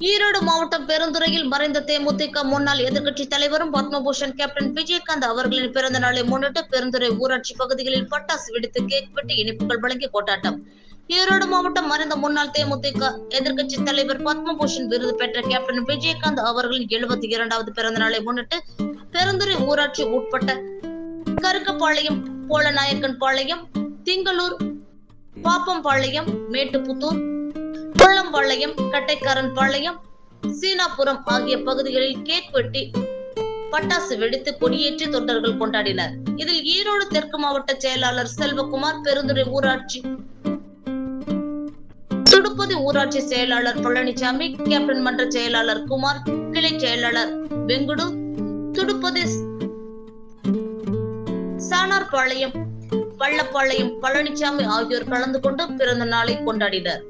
ஈரோடு மாவட்டம் பெருந்துறையில் மறைந்த தேமுதிக முன்னாள் எதிர்க்கட்சி தலைவரும் பத்மபூஷன் கேப்டன் விஜயகாந்த் அவர்களின் பிறந்த நாளை முன்னிட்டு பெருந்துறை ஊராட்சி பகுதிகளில் பட்டாசு வெடித்து கேக் வெட்டி இனிப்புகள் வழங்கி கொண்டாட்டம். ஈரோடு மாவட்டம் மறைந்த முன்னாள் தேமுதிக எதிர்க்கட்சி தலைவர் பத்மபூஷன் விருது பெற்ற கேப்டன் விஜயகாந்த் அவர்களின் எழுபத்தி இரண்டாவது பிறந்த நாளை முன்னிட்டு பெருந்துறை ஊராட்சி உட்பட்ட கருக்கப்பாளையம் போலநாயக்கன் பாளையம் திங்களூர் பாப்பம்பாளையம் மேட்டுப்புத்தூர் புள்ளம்பாளையம் கட்டைக்காரன் பாளையம் சீனாபுரம் ஆகிய பகுதிகளில் கேக் வெட்டி பட்டாசு வெடித்து கொடியேற்றி தொண்டர்கள் கொண்டாடினர். இதில் ஈரோடு தெற்கு மாவட்ட செயலாளர் செல்வகுமார் பெருந்துறை ஊராட்சி துடுப்பதி ஊராட்சி செயலாளர் பழனிசாமி கேப்டன் மன்ற செயலாளர் குமார் கிளை செயலாளர் வெங்குடு துடுப்பதி சானார்பாளையம் பள்ளப்பாளையம் பழனிசாமி ஆகியோர் கலந்து கொண்டு பிறந்த நாளை கொண்டாடினர்.